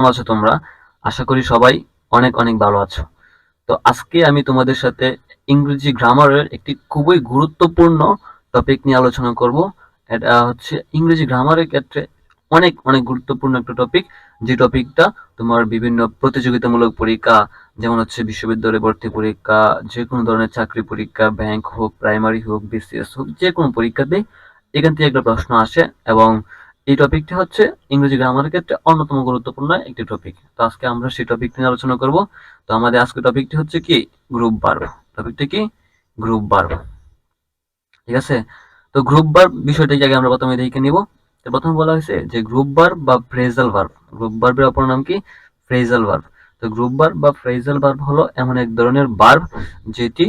কেমন আছো তোমরা? আশা করি সবাই অনেক অনেক ভালো আছো। তো আজকে আমি তোমাদের সাথে ইংরেজি গ্রামারের একটি খুবই গুরুত্বপূর্ণ টপিক নিয়ে আলোচনা করব। এটা হচ্ছে ইংরেজি গ্রামারের ক্ষেত্রে অনেক অনেক গুরুত্বপূর্ণ একটা টপিক যে টপিকটা তোমার বিভিন্ন প্রতিযোগিতামূলক পরীক্ষা, যেমন হচ্ছে বিশ্ববিদ্যালয়ে ভর্তি পরীক্ষা, যে কোনো ধরনের চাকরি পরীক্ষা ব্যাংক হোক প্রাইমারি হোক বিসিএস হোক, যে কোনো পরীক্ষাতে এখান থেকে একটা প্রশ্ন আসে এবং এই টপিকটি হচ্ছে ইংরেজি গ্রামারের ক্ষেত্রে অন্যতম গুরুত্বপূর্ণ একটি টপিক তো আজকে আমরা সেই টপিক নিয়ে আলোচনা করব। তো আমাদের আজকে টপিকটি হচ্ছে কি? গ্রুপ বার্ব টপিকটি কি? গ্রুপ বার্ব ঠিক আছে? তো গ্রুপ বার্ব বিষয়টাকে আগে আমরা প্রথমে দেখে নিব। তো প্রথমে বলা হয়েছে যে গ্রুপ বার্ব বা ফ্রেজাল ভার্ব গ্রুপ বার্বের অপর নাম কি? ফ্রেজাল ভার্ব তো গ্রুপ বার্ব বা ফ্রেজাল ভার্ব হলো এমন এক ধরনের বার্ব যেটি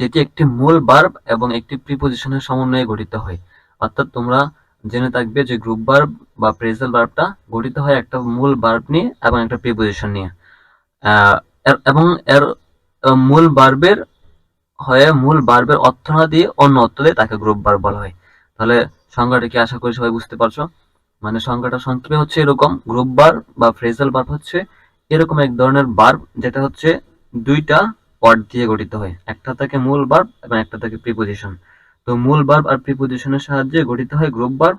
যেটি একটি মূল বার্ব এবং একটি প্রিপোজিশনের সমন্বয়ে গঠিত হয়। অর্থাৎ তোমরা জেনে থাকবে যে গ্রুপ বার্ব বা প্রেজাল বার্বটা গঠিত হয় একটা মূল বার্ব নিয়ে এবং একটা প্রিপোজিশন নিয়ে। এবং এর মূল বার্বের হয়ে মূল বার্বের অর্থ না দিয়ে অন্য অর্থ দিয়ে তাকে গ্রুপ বার্ব বলা হয়। তাহলে সংজ্ঞাটা কি আশা করি সবাই বুঝতে পারছ? মানে সংজ্ঞাটা সংক্ষেপে হচ্ছে এরকম গ্রুপ বার বা ফ্রেজাল বার্ব হচ্ছে এরকম এক ধরনের বার্ব যেটা হচ্ছে দুইটা ওয়ার্ড দিয়ে গঠিত হয়। একটা থাকে মূল বার্ব এবং একটা থাকে প্রিপোজিশন তো মূল বার্ব আর প্রিপোজিশনের সাহায্যে গঠিত হয় গ্রুপ বার্ব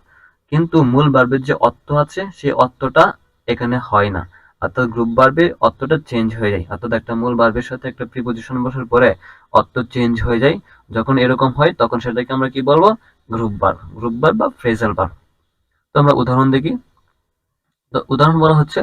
কিন্তু মূল বার্বের যে অর্থ আছে, সেই অর্থটা এখানে হয় না। অর্থাৎ গ্রুপ বার্বে অর্থটা চেঞ্জ হয়ে যায়। অর্থাৎ একটা মূল বার্বের সাথে একটা প্রিপোজিশন বসার পরে অর্থ চেঞ্জ হয়ে যায়। যখন এরকম হয়, তখন সেটাকে আমরা কি বলব? গ্রুপ বার্ব গ্রুপ বার্ব বা ফ্রেজাল বার্ব তো আমরা উদাহরণ দেখি। তো উদাহরণ বলা হচ্ছে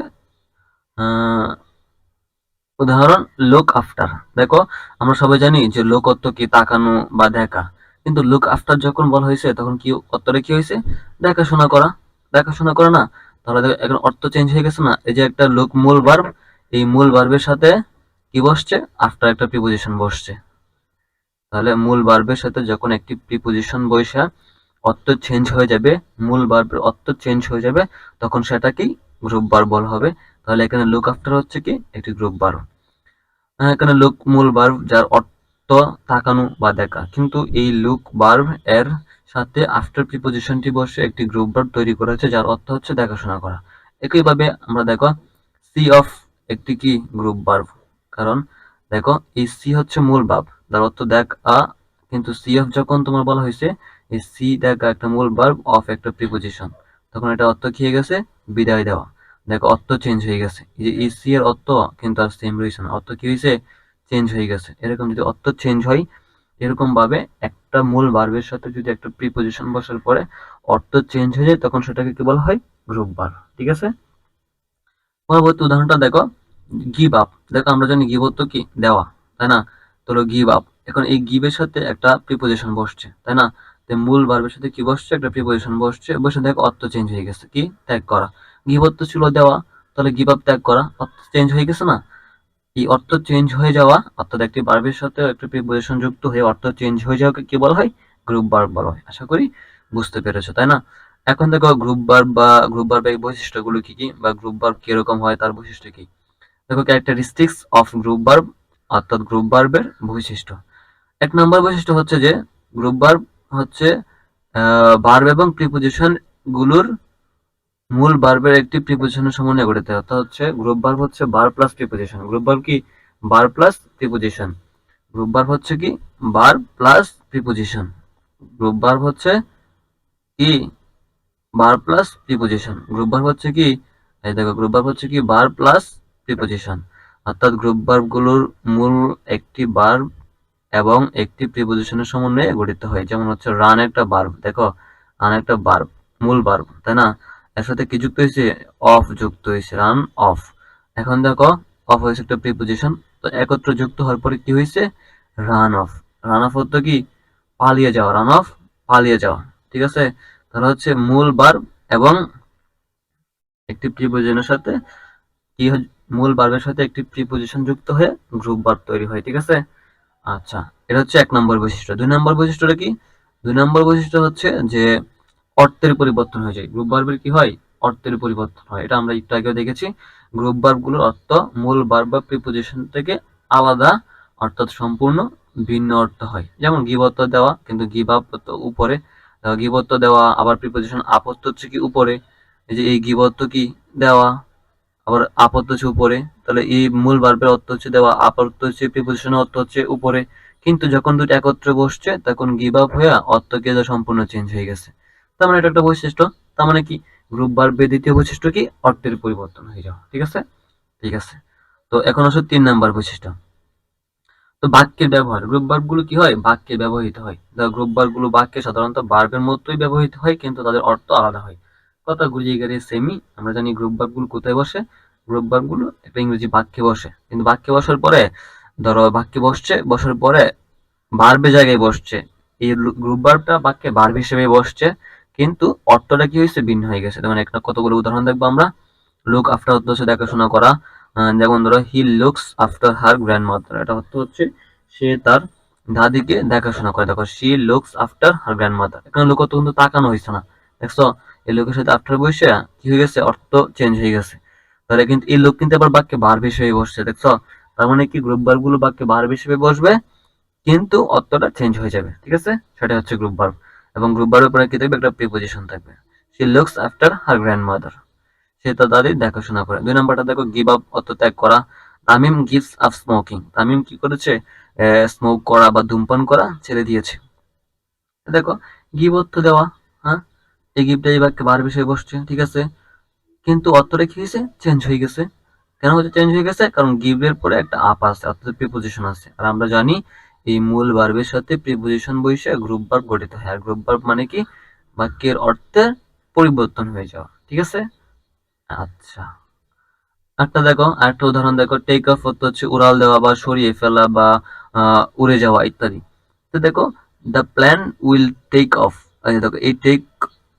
উদাহরণ লোক আফটার দেখো, আমরা সবাই জানি যে লোক অর্থ কি? তাকানো বা দেখা। কিন্তু লুক আফটার যখন বলা হয়েছে, তখন কি অর্থটা কি হয়েছে? দেখাশোনা করা। দেখাশোনা করা না। তাহলে এখন অর্থ চেঞ্জ হয়ে গেছে না? এই যে একটা লুক মূল বার্ব এই মূল বার্বের সাথে কি বসছে? আফটার একটা প্রিপোজিশন বসছে। তাহলে মূল বার্বের সাথে যখন একটি প্রিপোজিশন বসে অর্থ চেঞ্জ হয়ে যাবে, মূল বার্বের অর্থ চেঞ্জ হয়ে যাবে, তখন সেটাকেই গ্রুপ বার্ব বলা হবে। তাহলে এখানে লুক আফটার হচ্ছে কি? একটি গ্রুপ বার্ব এখানে লুক মূল বার্ব যার অর্থ তাকানো বা দেখা। কিন্তু এই লুক বার্ব এর সাথে আফটার প্রিপোজিশনটি বসে একটি গ্রুপ বার্ব তৈরি করেছে, যার অর্থ হচ্ছে দেখাশোনা করা। একইভাবে আমরা দেখো সি অফ একটি কি? গ্রুপ বার্ব কারণ দেখো, এই সি হচ্ছে মূল বার্ব যার অর্থ দেখ কিন্তু সি অফ যখন তোমার বলা হয়েছে, এই সি দেখা একটা মূল বার্ব অফ একটা প্রিপোজিশন তখন এটা অর্থ খেয়ে গেছে? বিদায় দেওয়া। দেখো, অর্থ চেঞ্জ হয়ে গেছে। এই সি এর অর্থ, কিন্তু আর সেম রয়েছে না। অর্থ কি হয়েছে? চেঞ্জ হয়ে গেছে। এরকম যদি অর্থ চেঞ্জ হয়, এরকম ভাবে একটা মূল বার্বের সাথে যদি একটা প্রিপোজিশন বসার পরে অর্থ চেঞ্জ হয়ে যায়, তখন সেটাকে কি বলা হয়? গ্রুপ বার ঠিক আছে? পরবর্তী উদাহরণটা দেখো গিভ আপ দেখো আমরা জানি গিভ তো কি? দেওয়া, তাই না? তো গিভ আপ এখন এই গিভের সাথে একটা প্রিপোজিশন বসছে, তাই না? মূল বার্বের সাথে কি বসছে? একটা প্রিপোজিশন বসছে। বসে দেখো অর্থ চেঞ্জ হয়ে গেছে, কি? ত্যাগ করা। গিভ ছিল দেওয়া, তাহলে গিভ আপ ত্যাগ করা। অর্থ চেঞ্জ হয়ে গেছে না? এই অর্থ চেঞ্জ হয়ে যাওয়া, অর্থাৎ একটি বার্বের সাথে একটি প্রিপোজিশন যুক্ত হয়ে অর্থ চেঞ্জ হয়ে যাওয়াকে কি বলা হয়? গ্রুপ বার্ব বলা হয়। আশা করি বুঝতে পেরেছ, তাই না? এখন দেখো গ্রুপ বার্ব বা গ্রুপ বার্বের বৈশিষ্ট্যগুলো কি কি বা গ্রুপ বার্ব কীরকম হয়, তার বৈশিষ্ট্য কি? দেখো ক্যারেক্টারিস্টিক্স অফ গ্রুপ বার্ব অর্থাৎ গ্রুপ বার্বের বৈশিষ্ট্য। এক নম্বর বৈশিষ্ট্য হচ্ছে যে গ্রুপ বার্ব হচ্ছে বার্ব এবং প্রিপোজিশনগুলোর মূল বার্বের একটি প্রিপোজিশনের সমন্বয় ঘটেছে অর্থাৎ হচ্ছে গ্রুপ বার্ব হচ্ছে বার প্লাস প্রিপোজিশন গ্রুপ বার্ব কি? বার প্লাস প্রিপোজিশন গ্রুপ বার্ব হচ্ছে কি? বার প্লাস প্রিপোজিশন গ্রুপ বার্ব হচ্ছে কি? বার প্লাস প্রিপোজিশন গ্রুপ বার্ব হচ্ছে কি? এই দেখো গ্রুপ বার্ব হচ্ছে কি? বার প্লাস প্রিপোজিশন অর্থাৎ গ্রুপ বার্বগুলোর মূল একটি বার্ব এবং একটি প্রিপোজিশনের সমন্বয়ে গঠিত হয়। যেমন হচ্ছে রান একটা বার্ব দেখো? রান একটা বার্ব মূল বার্ব তাই না? এর সাথে কি যুক্ত হয়েছে? অফ যুক্ত হয়েছে। Run off. এখন দেখো, অফ হয়েছে একটা প্রিপোজিশন তো একত্র যুক্ত হওয়ার পরে কি হয়েছে? Run of. রান অফ হতো কি? পালিয়ে যাওয়া। রান অফ, পালিয়ে যাওয়া। ঠিক আছে? তাহলে হচ্ছে মূল বার এবং একটি প্রিপোজিশনের সাথে কি মূল বার্বের সাথে একটি প্রিপোজিশন যুক্ত হয়ে গ্রুপ বার তৈরি হয়। ঠিক আছে? আচ্ছা এটা হচ্ছে এক নম্বর বৈশিষ্ট্য। দুই নম্বর বৈশিষ্ট্যটা কি? দুই নম্বর বৈশিষ্ট্য হচ্ছে যে অর্থের পরিবর্তন হয়ে যায়। গ্রুপ বার্বের কি হয়? অর্থের পরিবর্তন হয়। এটা আমরা একটু আগেও দেখেছি। গ্রুপ বার্বগুলোর অর্থ মূল বার্ব বা প্রিপোজিশন থেকে আলাদা, অর্থাৎ সম্পূর্ণ ভিন্ন অর্থ হয়। যেমন গিবত্ব দেওয়া, কিন্তু গিভ উপরে। গিবত্ব দেওয়া, আবার প্রিপোজিশন আপত্ত হচ্ছে কি উপরে। এই যে এই গিবত্ব কি দেওয়া, আবার আপত্ত হচ্ছে উপরে। তাহলে এই মূল ভার্বের অর্থ হচ্ছে দেওয়া আপত্ত হচ্ছে প্রিপোজিশনের অর্থ হচ্ছে উপরে। কিন্তু যখন দুটো একত্রে বসছে, তখন আপ হয়ে অর্থ কে সম্পূর্ণ চেঞ্জ হয়ে গেছে। তার মানে এটা একটা বৈশিষ্ট্য। তার মানে কি? গ্রুপ ভার্বের দ্বিতীয় বৈশিষ্ট্য কি? অর্থের পরিবর্তন হয়ে যাওয়া। ঠিক আছে? ঠিক আছে। তো এখন আসলে তিন নাম্বার বৈশিষ্ট্য। তো বাক্যের ব্যবহার। গ্রুপগুলো কি হয়? বাক্যে ব্যবহৃত হয়। গ্রুপগুলো বাক্যে সাধারণত বার্বের মতোই ব্যবহৃত হয়, কিন্তু তাদের অর্থ আলাদা হয়। কথা গুলিয়ে গেলে সেমি আমরা জানি গ্রুপগুলো কোথায় বসে? গ্রুপগুলো একটা ইংরেজি বাক্যে বসে। কিন্তু বাক্যে বসার পরে, ধরো বাক্যে বসছে, বসার পরে বার্বের জায়গায় বসছে। এই গ্রুপ বার্বটা বাক্যে বার্ব হিসেবে বসছে। কিন্তু অর্থটা কি হয়েছে? ভিন্ন হয়ে গেছে। যেমন একটা কতগুলো উদাহরণ দেখব আমরা। লুক আফটার হচ্ছে দেখাশোনা করা। যেমন ধরো he looks after her grandmother এটা অর্থ হচ্ছে সে তার দাদিকে দেখাশোনা করে। দেখো she looks after her grandmother এখানে লোক কিন্তু তাকানো হয়েছে না। দেখছ? এই লোকের সাথে আফটার বসে কি হয়ে গেছে? অর্থ চেঞ্জ হয়ে গেছে। তাহলে কিন্তু এই লোক কিন্তু আবার বাক্যে বার হিসেবে বসছে। দেখছ? তার মানে কি? গ্রুপ বারগুলো বাক্যে বার হিসেবে বসবে, কিন্তু অর্থটা চেঞ্জ হয়ে যাবে। ঠিক আছে? সেটা হচ্ছে গ্রুপ বার এবং গ্রুপ বারের উপরে কি থাকবে একটা প্রিপোজিশন থাকবে। She looks after her grandmother সে তার দাদির দেখাশোনা করে। দুই নম্বরটা দেখো গিভ আপ অর্থ ত্যাগ করা। Tamim gives up smoking Tamim কি করেছে? স্মোক করা বা ধূমপান করা ছেড়ে দিয়েছে। দেখো গিভ অর্থ দেওয়া হ্যাঁ? এই গিফটটা এই বাক্যে বার বিষয়ে বসছে, ঠিক আছে? কিন্তু অর্থটা কি হয়েছে চেঞ্জ হয়ে গেছে। কেন হচ্ছে চেঞ্জ হয়ে গেছে? কারণ গিভের পরে একটা আপ আছে অর্থাৎ প্রিপোজিশন আছে আর আমরা জানি এই মূল বার্বের সাথে প্রিপোজিশন বসে গ্রুপ বার্ব গঠিত হয়। আর গ্রুপ বার্ব মানে কি? বাক্যের অর্থের পরিবর্তন হয়ে যাওয়া। ঠিক আছে? আচ্ছা। একটা দেখো, আরেকটা উদাহরণ দেখো। টেক অফ হচ্ছে উড়াল দেওয়া বা সরিয়ে ফেলা বা উড়ে যাওয়া ইত্যাদি। তো দেখো the plane will take off দেখো, এই টেক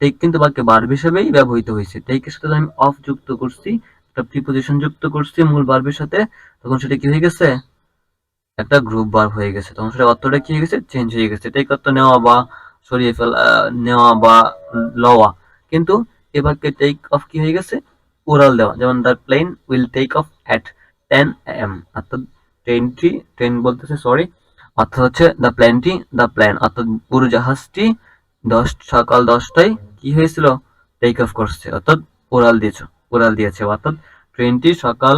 টেক কিন্তু বাক্যে বার্ব হিসেবেই ব্যবহৃত হয়েছে। টেকের সাথে আমি অফ যুক্ত করছি, একটা প্রিপোজিশন যুক্ত করছি মূল বার্বের সাথে। তখন সেটা কি হয়ে গেছে? একটা গ্রুপ বার্ব হয়ে গেছে। তখন সেটা অর্থটা কি হয়ে গেছে? চেঞ্জ হয়ে গেছে। টেক অর্থ নেওয়া বা সরিয়ে ফেলা নেওয়া বা লওয়া। কিন্তু এ বাক্যে টেক অফ কি হয়ে গেছে? উড়াল দেওয়া। যেমন the plane will take off at ten AM অর্থাৎ ট্রেনটি ট্রেন বলতেছে সরি অর্থাৎ হচ্ছে দ্য প্ল্যানটি দ্য প্ল্যান অর্থাৎ উড়োজাহাজটি দশ, সকাল দশটায় কি হয়েছিল? টেক অফ করছে। অর্থাৎ উড়াল দিয়েছ উড়াল দিয়েছে। অর্থাৎ ট্রেনটি সকাল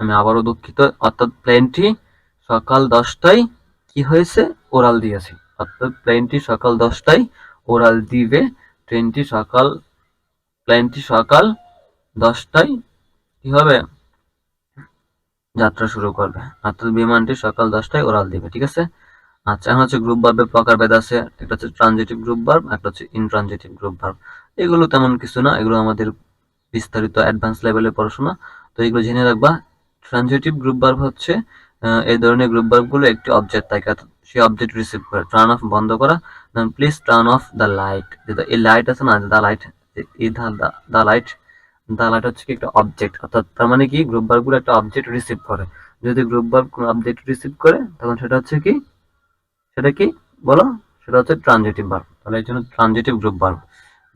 আমি আবারও দুঃখিত। অর্থাৎ প্লেনটি সকাল দশটায় কি হয়েছে? ওরাল দিয়েছে। অর্থাৎ প্লেনটি সকাল দশটায় ওরাল দিবে। ট্রেনটি সকাল প্লেনটি সকাল দশটায় কি হবে? যাত্রা শুরু করবে। অর্থাৎ বিমানটি সকাল দশটায় ওরাল দিবে, ঠিক আছে? আচ্ছা এখন হচ্ছে গ্রুপ বার্বের প্রকারভেদ আছে। একটা হচ্ছে ট্রানজিটিভ গ্রুপ বার্ব একটা হচ্ছে ইনট্রানজিটিভ গ্রুপ বার্ব এগুলো তেমন কিছু না, এগুলো আমাদের বিস্তারিত অ্যাডভান্স লেভেলের পড়াশোনা। তো এগুলো জেনে রাখবা। ট্রানজিটিভ গ্রুপ বার্ব হচ্ছে এই ধরনের গ্রুপ বার্বগুলো একটি অবজেক্ট থাকে সেই অবজেক্ট রিসিভ করে টার্ন অফ বন্ধ করা দেন please turn off the light এই লাইট আছে না দ্য লাইট এই দ্য লাইট দ্য লাইট হচ্ছে কি একটা অবজেক্ট অর্থাৎ তার মানে কি গ্রুপ বার্বগুলো একটা অবজেক্ট রিসিভ করে। যদি গ্রুপ বার্ব কোনো অবজেক্ট রিসিভ করে, তখন সেটা হচ্ছে কি, সেটা কি, বলো, সেটা হচ্ছে ট্রানজিটিভ বার্ব তাহলে এই জন্য ট্রানজিটিভ গ্রুপ বার্ব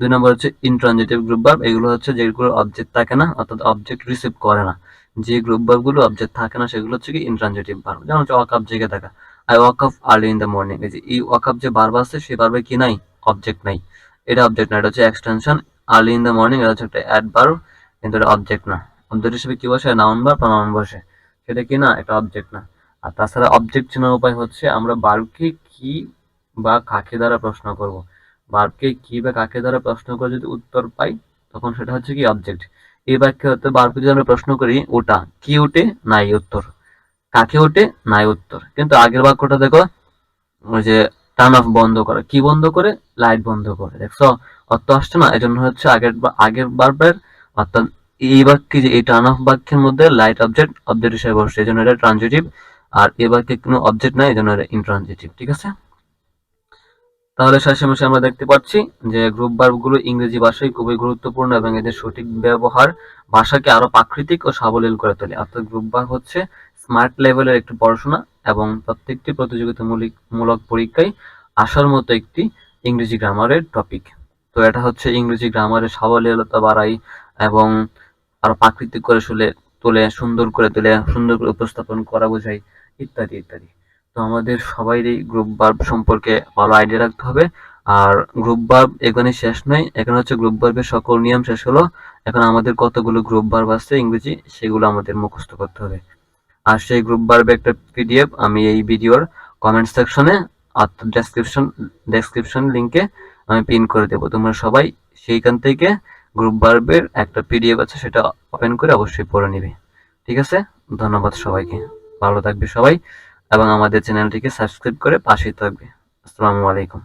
দুই নম্বর হচ্ছে ইনট্রানজিটিভ গ্রুপ বার্ব এগুলো হচ্ছে যেগুলো অবজেক্ট থাকে না, অর্থাৎ অবজেক্ট রিসিভ করে না। যে গ্রুপগুলো অবজেক্ট থাকে না, সেগুলো হচ্ছে কি ইনট্রানজিটিভ ভার্ব যেমন হচ্ছে ওয়াক আপ জেগে থাকা। I wake up early in the morning এই যে, এই ওয়াক আপ যে ভার্ব আছে, সেই ভার্বে কি নাই? অবজেক্ট নাই। এটা অবজেক্ট না, এটা হচ্ছে extension early in the morning এটা হচ্ছে একটা অ্যাড ভার্ব কিন্তু এটা অবজেক্ট না। অবজেক্ট হিসেবে কি বসে? নাউন বা প্রনাউন বসে। সেটা কি না? এটা অবজেক্ট না। আর তাছাড়া অবজেক্ট চেনার উপায় হচ্ছে, আমরা বার্বকে কি বা কাকে দ্বারা প্রশ্ন করব? বার্বকে কি বা কাকে দ্বারা প্রশ্ন করে যদি উত্তর পাই, তখন সেটা হচ্ছে কি অবজেক্ট এই বাক্যে হতে বারবার যদি আমরা প্রশ্ন করি, ওটা কি ওঠে নাই উত্তর। কাকে ওঠে নাই উত্তর। কিন্তু আগের বাক্যটা দেখো, ওই যে টার্ন অফ বন্ধ করে। কি বন্ধ করে? লাইট বন্ধ করে। দেখছ? অর্থ আসছে না? এজন্য হচ্ছে আগের আগের বারবার অর্থাৎ এই বাক্যে যে, এই টার্ন অফ বাক্যের মধ্যে লাইট অবজেক্ট অবজেক্ট হিসেবে বসছে। এই জন্য এটা ট্রানজিটিভ। আর এ বাক্যে কোনো অবজেক্ট নাই এই জন্য এটা ইনট্রানজিটিভ। ঠিক আছে? তাহলে শেষে আমরা দেখতে পাচ্ছি যে গ্রুপগুলো ইংরেজি ভাষায় খুবই গুরুত্বপূর্ণ এবং এদের সঠিক ব্যবহার ভাষাকে আরও প্রাকৃতিক ও সাবলীল করে তোলে। অর্থাৎ গ্রুপ বার হচ্ছে স্মার্ট লেভেলের একটি পড়াশোনা এবং প্রত্যেকটি প্রতিযোগিতামূলক মূলক পরীক্ষায় আসার মতো একটি ইংরেজি গ্রামারের টপিক তো এটা হচ্ছে ইংরেজি গ্রামারের সাবলীলতা বাড়াই এবং আরও প্রাকৃতিক করে শুলে, তোলে, সুন্দর করে তোলে, সুন্দর করে উপস্থাপন করা বোঝায় ইত্যাদি ইত্যাদি। তো আমাদের সবাইরই গ্রুপ বার্ব সম্পর্কে ভালো আইডিয়া রাখতে হবে। আর গ্রুপ ভার্ব এখানে শেষ নয়, এখানে হচ্ছে গ্রুপ ভার্বের সকল নিয়ম শেষ হলো। এখন আমাদের কতগুলো গ্রুপ ভার্ব আছে ইংরেজি, সেগুলো আমাদের মুখস্থ করতে হবে। আর সেই গ্রুপ ভার্বে একটা পিডিএফ আমি এই ভিডিওর কমেন্ট সেকশনে অর্থাৎ ডেসক্রিপশন ডেসক্রিপশন লিংকে আমি পিন করে দেবো। তোমরা সবাই সেইখান থেকে গ্রুপ ভার্বের একটা পিডিএফ আছে সেটা ওপেন করে অবশ্যই পড়ে নিবে। ঠিক আছে? ধন্যবাদ সবাইকে। ভালো থাকবে সবাই। এবং আমাদের চ্যানেলটিকে সাবস্ক্রাইব করে পাশেই থাকবে। আসসালামু আলাইকুম।